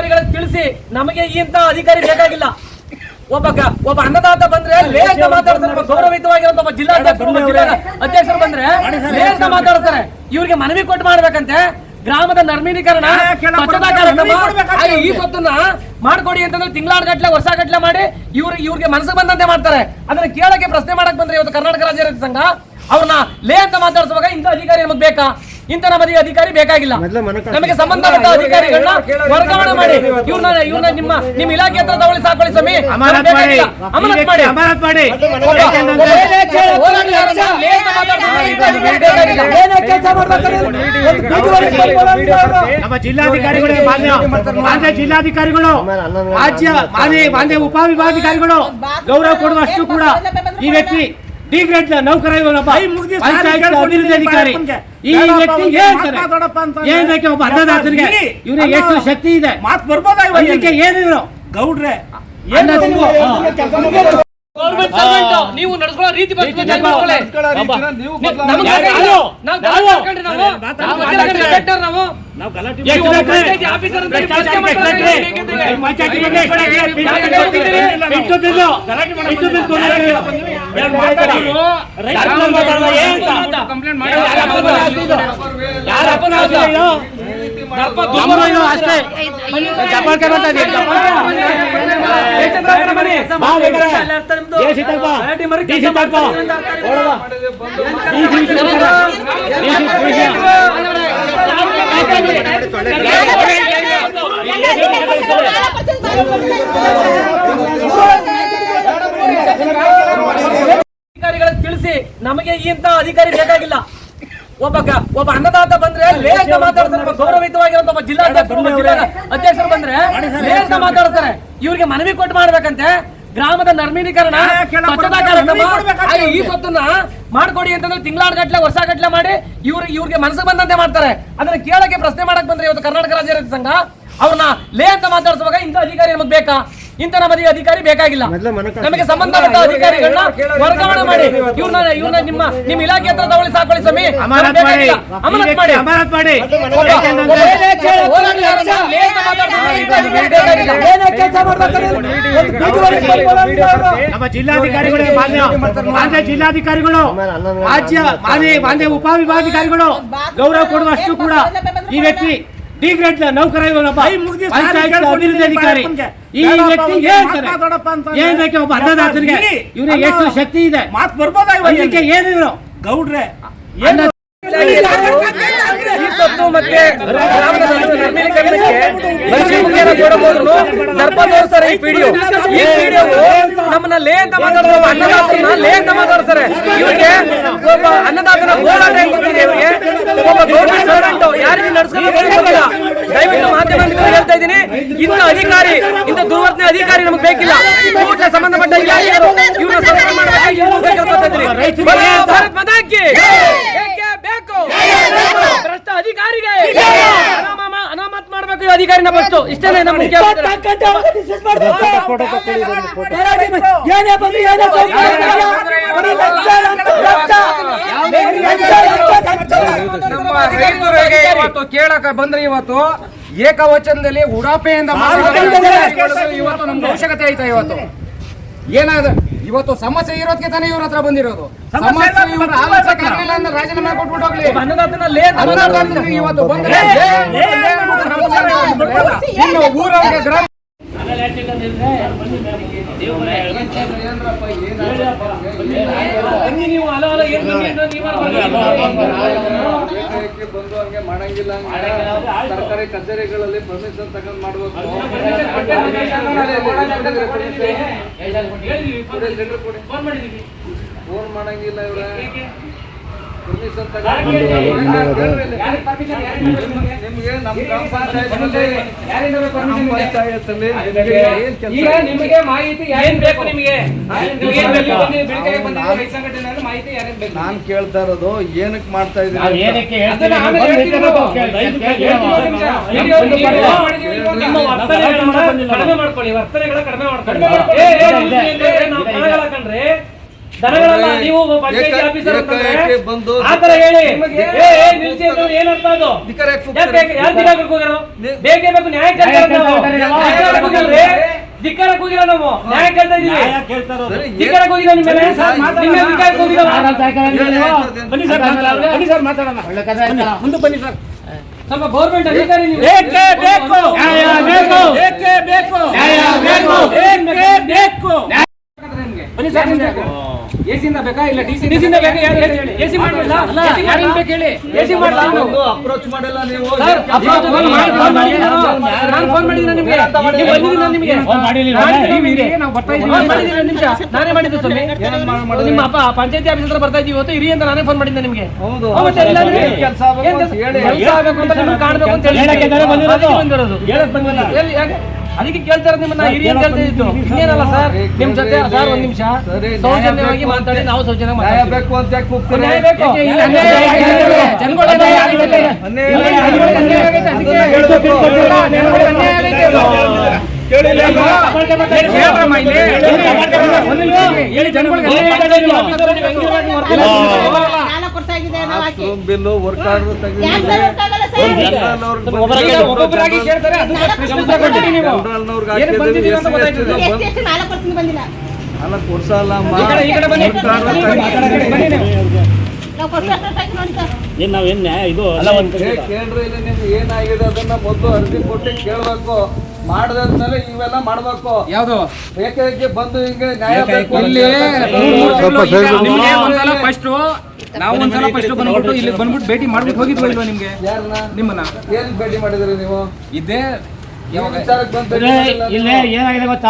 ಅಧಿಕಾರಿಗಳಿಗೆ ತಿಳಿಸಿ ನಮಗೆ ಇಂತ ಅಧಿಕಾರಿ ಬೇಕಾಗಿಲ್ಲ. ಒಬ್ಬ ಒಬ್ಬ ಅನ್ನದಾತ ಬಂದ್ರೆ ಲೇಖ ಮಾತಾಡ್ತಾರೆ ಗೌರವಿತವಾಗಿರೋ ಜಿಲ್ಲಾಧ್ಯಕ್ಷರು ಜಿಲ್ಲಾ ಅಧ್ಯಕ್ಷರು ಬಂದ್ರೆ ಲೇಖ ಮಾತಾಡ್ತಾರೆ. ಇವ್ರಿಗೆ ಮನವಿ ಕೊಟ್ಟು ಮಾಡ್ಬೇಕಂತೆ. ಗ್ರಾಮದ ಕಾರ್ಯಕ್ರಮ ಈ ಸ್ವತ್ತನ್ನ ಮಾಡ್ಕೊಡಿ ಅಂತಂದ್ರೆ ತಿಂಗಳಾರ್ ಗಟ್ಲೆ ವರ್ಷ ಗಟ್ಲೆ ಮಾಡಿ ಇವ್ರ ಇವ್ರಿಗೆ ಮನಸ್ಸು ಬಂದಂತೆ ಮಾಡ್ತಾರೆ. ಅದನ್ನ ಕೇಳಕ್ಕೆ ಪ್ರಶ್ನೆ ಮಾಡಕ್ ಬಂದ್ರೆ ಇವತ್ತು ಕರ್ನಾಟಕ ರಾಜ್ಯ ರೈತ ಸಂಘ ಅವ್ರನ್ನ ಲೇ ಅಂತ ಮಾತಾಡ್ಸುವಾಗ ಇಂಥ ಅಧಿಕಾರಿ ನಮಗೆ ಬೇಕಾ? ಇಂಥ ನಮಗೆ ಅಧಿಕಾರಿ ಬೇಕಾಗಿಲ್ಲ. ನಮಗೆ ಸಂಬಂಧಪಟ್ಟ ಅಧಿಕಾರಿಗಳನ್ನ ವರ್ಗಾವಣೆ ಮಾಡಿ. ಇವ್ರನ್ನ ಇವ್ರನ್ನ ನಿಮ್ಮ ನಿಮ್ಮ ಇಲಾಖೆ ಹತ್ರ ತಗೊಳ್ಳಿ ಸಾಕೊಳ್ಳಿ ಸ್ವಾಮಿ. ಅಮಾನತ್ ಮಾಡಿ. ಅಮಾನತ್ ಮಾಡಿ. ನಮ್ಮ ಜಿಲ್ಲಾಧಿಕಾರಿಗಳು ಮಾನ್ಯ. ಮಾನ್ಯ ಜಿಲ್ಲಾಧಿಕಾರಿಗಳು. ರಾಜ್ಯ ಮಾನ್ಯ ಮಾನ್ಯ ಉಪವಿಭಾಗಾಧಿಕಾರಿಗಳು ಗೌರವ ಕೊಡುವಷ್ಟು ಕೂಡ ಈ ವ್ಯಕ್ತಿ ಡಿ ಗ್ರೇಡ್ ನೌಕರ ಇವನೊಬ್ಬ ಪಂಚಾಯತ್ ಅಭಿವೃದ್ಧಿ ಅಧಿಕಾರಿ. ಈ ಏನ್? ಏನ್ ಬೇಕು? ಒಬ್ಬ ಇವ್ರಿಗೆ ಎಷ್ಟು ಶಕ್ತಿ ಇದೆ. ಮಾತು ಬರ್ಬೋದಾ ಗೌಡ್ರೆ ತಿಂದು ಗೌರ್ಮೆಂಟ್ ಸರ್ವೆಂಟ್ ನೀವು ನಡೆಸ್ಕೊಳ್ಳೋ ರೀತಿ ಬಗ್ಗೆ ನೀವು ನಮ್ಗೆ ಯಾರು? ಅಷ್ಟೇ. ಅಧಿಕಾರಿಗಳಿಗೆ ತಿಳಿಸಿ ನಮಗೆ ಇಂತ ಅಧಿಕಾರಿ ಬೇಕಾಗಿಲ್ಲ. ಒಬ್ಬ ಒಬ್ಬ ಅನ್ನದಾತ ಬಂದ್ರೆ ಲೇ ಅಂತ ಮಾತಾಡ್ತಾರೆ. ಗೌರವಿತವಾಗಿರೋ ಒಬ್ಬ ಜಿಲ್ಲಾಧ್ಯಕ್ಷರು ಜಿಲ್ಲಾ ಅಧ್ಯಕ್ಷರು ಬಂದ್ರೆ ಲೇ ಅಂತ ಮಾತಾಡ್ತಾರೆ. ಇವ್ರಿಗೆ ಮನವಿ ಕೊಟ್ಟು ಮಾಡ್ಬೇಕಂತೆ. ಗ್ರಾಮದ ಹಾಗೆ ಈ ಸ್ವತ್ತನ್ನ ಮಾಡ್ಕೊಡಿ ಅಂತಂದ್ರೆ ತಿಂಗಳಾರ್ ಗಟ್ಲೆ ವರ್ಷ ಗಟ್ಲೆ ಮಾಡಿ ಇವ್ರ ಇವ್ರಿಗೆ ಮನಸ್ಸು ಬಂದಂತೆ ಮಾಡ್ತಾರೆ. ಅದನ್ನ ಕೇಳಕ್ಕೆ ಪ್ರಶ್ನೆ ಮಾಡಕ್ ಬಂದ್ರೆ ಇವತ್ತು ಕರ್ನಾಟಕ ರಾಜ್ಯ ರೈತ ಸಂಘ ಅವ್ರನ್ನ ಲೇ ಅಂತ ಮಾತಾಡ್ಸುವಾಗ ಇಂಥ ಅಧಿಕಾರಿ ನಮಗೆ ಬೇಕಾ? ಇಂಥ ನಮಗೆ ಅಧಿಕಾರಿ ಬೇಕಾಗಿಲ್ಲ ನಮಗೆ ಸಂಬಂಧಪಟ್ಟ ಅಧಿಕಾರಿಗಳನ್ನ ವರ್ಗಾವಣೆ ಮಾಡಿ ಇವ್ರನ್ನ ಇವ್ರನ್ನ ನಿಮ್ಮ ನಿಮ್ಮ ಇಲಾಖೆ ಹತ್ರ ತಗೊಳ್ಳಿ ಸಾಕೊಳ್ಳಿ ಸ್ವಾಮಿ ಅಮಾನತ್ ಮಾಡಿ ಅಮಾನತ್ ಮಾಡಿ ನಮ್ಮ ಜಿಲ್ಲಾಧಿಕಾರಿಗಳು ಮಾನ್ಯ ಮಾನ್ಯ ಜಿಲ್ಲಾಧಿಕಾರಿಗಳು ರಾಜ್ಯ ಮಾನ್ಯ ಮಾನ್ಯ ಉಪವಿಭಾಗಾಧಿಕಾರಿಗಳು ಗೌರವ ಕೊಡುವಷ್ಟು ಕೂಡ ಈ ವ್ಯಕ್ತಿ ಡಿ ಗ್ರೇಡ್ ನೌಕರ ಇವನೊಬ್ಬ ಪಂಚಾಯತ್ ಅಧಿಕಾರಿ ಈ ಏನ್ ಬೇಕು ಒಬ್ಬ ಅನ್ನದಾತರಿಗೆ ಇವ್ರಿಗೆ ಎಷ್ಟು ಶಕ್ತಿ ಇದೆ ಮಾತು ಬರ್ಬೋದಾ ಇದಕ್ಕೆ ಏನಿದ್ರು ಗೌಡ್ರೆ ಸೊತ್ತು ಮತ್ತೆ ಗ್ರಾಮದ ನರ್ಮೀಕರಣಕ್ಕೆ ಲಕ್ಷ್ಮೀ ಮುಖೇನ ಕೊಡಬಹುದು ದರ್ಪ ಈ ಪಿಡಿಯೋ ಈ ಪಿಡಿಯೋ ನಮ್ಮನ್ನ ಲೇ ಅಂತ ಮಾತಾಡ್ತಾರೆ ಒಬ್ಬ ಅನ್ನದಾತರನ್ನ ಲೇ ಅಂತ ಮಾತಾಡ್ತಾರೆ ಇವ್ರಿಗೆ ಒಬ್ಬ ಅನ್ನದಾತನ ಹೋರಾಟ ಇವ್ರಿಗೆ ಒಬ್ಬ ಗೌರ್ಮೆಂಟ್ ಸರ್ವೆಂಟ್ ಯಾರಿಗೆ ನಡ್ಸ್ಕೊಂಡು ಗೊತ್ತಿಲ್ಲ ದಯವಿಟ್ಟು ಮಾಧ್ಯಮ ಮಿತ್ರರಿಗೆ ಹೇಳ್ತಾ ಇದ್ದೀನಿ ಇಂಥ ಅಧಿಕಾರಿ ಇಂಥ ದುರ್ವರ್ತನೆ ಅಧಿಕಾರಿ ನಮಗೆ ಬೇಕಿಲ್ಲ ಕೂಡಲೇ ಸಂಬಂಧಪಟ್ಟ ಬೇಕು ಭ್ರಷ್ಟ ಅಧಿಕಾರಿಗೆ ಅನಾಮ ಅನಾಮತ್ ಮಾಡ್ಬೇಕು ಅಧಿಕಾರಿನ ಫಸ್ಟ್ ಇಷ್ಟೇ ನಮ್ಮ ರೈತರಿಗೆ ಇವತ್ತು ಕೇಳಕ ಬಂದ್ರೆ ಇವತ್ತು ಏಕವಚನದಲ್ಲಿ ಉಡಾಪೆಯಿಂದ ಇವತ್ತು ನಮ್ಗೆ ಅವಶ್ಯಕತೆ ಐತೆ ಇವತ್ತು ಏನಾದ ಇವತ್ತು ಸಮಸ್ಯೆ ಇರೋದಕ್ಕೆ ತಾನೇ ಇವ್ರ ಹತ್ರ ಬಂದಿರೋದು ಸಮಸ್ಯೆ ಇವ್ರ ಆಲೋಚನೆ ಆಗ್ಲಿಲ್ಲ ಅಂದ್ರೆ ರಾಜೀನಾಮೆ ಕೊಟ್ಬಿಟ್ಟು ಹೋಗ್ಲಿ ಇವತ್ತು ಬಂದ್ರೆ ಇನ್ನು ಊರವ್ರಿಗೆ ಗ್ರಾಮ ಬನ್ನಿ ನೀವು ಅಲ ಅಲ ಮಾಡಂಗಿಲ್ಲ ಸರ್ಕಾರಿ ಕಚೇರಿಗಳಲ್ಲಿ ಪರ್ಮಿಷನ್ ತಗೊಂಡ್ ಮಾಡ್ಬೇಕು ಫೋನ್ ಮಾಡಂಗಿಲ್ಲ ಇವ್ರೆ ನಿಮ್ಗೆ ಮಾಹಿತಿ ಏನ್ ಬೇಕು ನಿಮಗೆ? ಮಾಹಿತಿ ಯಾರೇನ್ ಬೇಕು? ನಾನ್ ಕೇಳ್ತಾ ಇರೋದು ಏನಕ್ ಮಾಡ್ತಾ ಇದ್ದೀನಿ ಅದನ್ನ ಹೇಳ್ತೀವಿ ಆಮೇಲೆ ಹೇಳ್ತೀವಿ ನಾವು. ನಿಮ್ಮ ವರ್ತನೆಗಳನ್ನ ಕಡಿಮೆ ಮಾಡ್ಕೊಳ್ಳಿ. ವರ್ತನೆಗಳ ಕಡಿಮೆ ಮಾಡ್ಕೊಳ್ಳಿ. ದನಗಳಲ್ಲ ನೀವು ಪಂಚಾಯತಿ ಆಫೀಸರ್ ಅಂತಂದ್ರೆ ಏಕಾಏಕಿ ಬಂದು ಆ ಹೇಳಿ. ಏ ಏ, ನಿಲ್ಸಿ ಅಂತ ಏನರ್ಥ ಅದು? ಧಿಕ್ಕಾರ ಯಾಕೆ ಬೇಕು? ಯಾರು ದಿನ ಹೋಗಿರೋ ಬೇಕೇ ಬೇಕು ನ್ಯಾಯ ಕೇಳ್ತಾರೆ ನಾವು? ಧಿಕ್ಕಾರಕ್ಕೆ ಹೋಗಿಲ್ಲ ನಾವು. ನ್ಯಾಯ ಕೇಳ್ತಾ ಇದೀವಿ. ಧಿಕ್ಕಾರಕ್ಕೆ ಹೋಗಿಲ್ಲ ನಿಮ್ಮ ಮೇಲೆ. ನಿಮ್ಮ ಮೇಲೆ ಧಿಕ್ಕಾರಕ್ಕೆ ಹೋಗಿಲ್ಲ ಬನ್ನಿ ಸರ್ ಮಾತಾಡೋಣ. ಬನ್ನಿ ಸರ್ ಮಾತಾಡೋಣ. ಮುಂದೆ ಬನ್ನಿ ಸರ್. ಸ್ವಲ್ಪ ಗೌರ್ಮೆಂಟ್ ಅಧಿಕಾರಿ ನೀವು. ಏಕೆ ಬೇಕು? ನ್ಯಾಯ ಬೇಕು? ಏಕೆ ಬೇಕು? ನ್ಯಾಯ ಬೇಕು? ಏಕೆ ಬೇಕು? ಬನ್ನಿ ಸರ್ ಅಪ್ರೋಚ್ ಮಾಡಿಲ್ಲ ನೀವು? ನಾನು. ಫೋನ್ ಮಾಡಿದ್ದೀನಿ ನಿಮಗೆ? ನಿಮಗೆ? ನಾನೇ ಮಾಡಿದ್ದು ಸ್ವಾಮಿ. ನಿಮ್ಮ ಅಪ್ಪ ಪಂಚಾಯತಿ ಆಫೀಸ್ ಹತ್ರ ಬರ್ತಾ ಇದೀವಿ ಇವತ್ತು. ಇರಿ ಅಂತ ನಾನೇ ಫೋನ್ ಮಾಡಿದ್ದೆ ನಿಮಗೆ. ಕೆಲ್ಸ ಆಗ್ಬೇಕು ಅಂತ ನಿಮ್ಗೆ ಕಾಣ್ಬೇಕು ಅಂತ ಹೇಳಿ. ಬಂದಿರೋದು? ಅದಕ್ಕೆ ಕೇಳ್ತಾ ಇರೋದು ನಿಮ್ಮನ್ನ ಹಿರಿಯ ಅಂತ ಹೇಳ್ತಾ ಇದ್ದು ಇನ್ನೇನಲ್ಲ ಸರ್ ನಿಮ್ ಜೊತೆ ಸರ್ ಒಂದ್ ನಿಮಿಷ ಸೌಜನ್ಯವಾಗಿ ಮಾತಾಡಿ ನಾವು ಸೌಜನ್ಯ ಬೇಕು ಅಂತ ಜನಗಳಿಗೆ ಬಿಲ್ಲು ವರ್ಕ್ ಆರ್ಡರ್ ಸರ್ ಹೊರ್ಟಾಗಲ್ಲ ಸರ್? ಈಗ ಒಬ್ಬೊಬ್ಬರಾಗಿ ಕೇಳ್ತಾರೆ ಅದು ಪ್ರಶ್ನೆ ನೀವು? ಏನು ಬಂದಿದ್ದೀರಿ ಅಂತ ಗೊತ್ತಾಯ್ತದೆ ಎಷ್ಟು ಎಷ್ಟು ನಾಲ್ಕು ವರ್ಷದಿಂದ ಬಂದಿಲ್ಲ. ನಾಲ್ಕು ವರ್ಷ ಅಲ್ಲ ಅಮ್ಮ. ಈ ಕಡೆ ಈ ಕಡೆ ಬನ್ನಿ. ವರ್ಕ್ ಆರ್ಡರ್ ಬನ್ನಿ ನೀವು. ನಾವು ಕೊಟ್ಟು ಅಷ್ಟು ಹಾಕಿ ನೋಡಿ ಸರ್. ಏನ್ ನಾವೇನ್ ಇದು ಕೇಳ್ರಿ ಇಲ್ಲಿ ನಿಮ್ಗೆ ಏನಾಗಿದೆ ಅದನ್ನ ಮೊದಲು ಅರ್ಜಿ ಕೊಟ್ಟು ಕೇಳ್ಬೇಕು. ಮಾಡದಾದ್ಮೇಲೆ ಇವೆಲ್ಲ ಮಾಡ್ಬೇಕು. ಯಾವುದು? ಬೇಕಾಗಿ ಬಂದು ಹಿಂಗೆ ನ್ಯಾಯ ಬೇಕು ಇಲ್ಲಿ ನಿಮ್ಗೆ ಒಂದ್ಸಲ ಫಸ್ಟ್ ನಾವು ಒಂದ್ಸಲ ಫಸ್ಟ್ ಬಂದ್ಬಿಟ್ಟು ಇಲ್ಲಿ ಬಂದ್ಬಿಟ್ಟು ಭೇಟಿ ಮಾಡ್ಬಿಟ್ಟು ಹೋಗಿದ್ವಿ ಇಲ್ವಾ ನಿಮ್ಗೆ? ಯಾರನ್ನ? ನಿಮ್ಮನ್ನ? ಏನ್ ಭೇಟಿ ಮಾಡಿದ್ರಿ ನೀವು? ಇದೇ ಯಾವ ವಿಚಾರಕ್ಕೆ ಬಂದು ಭೇಟಿ ಇಲ್ಲೇ? ಏನಾಗಿದೆ ಗೊತ್ತಾ?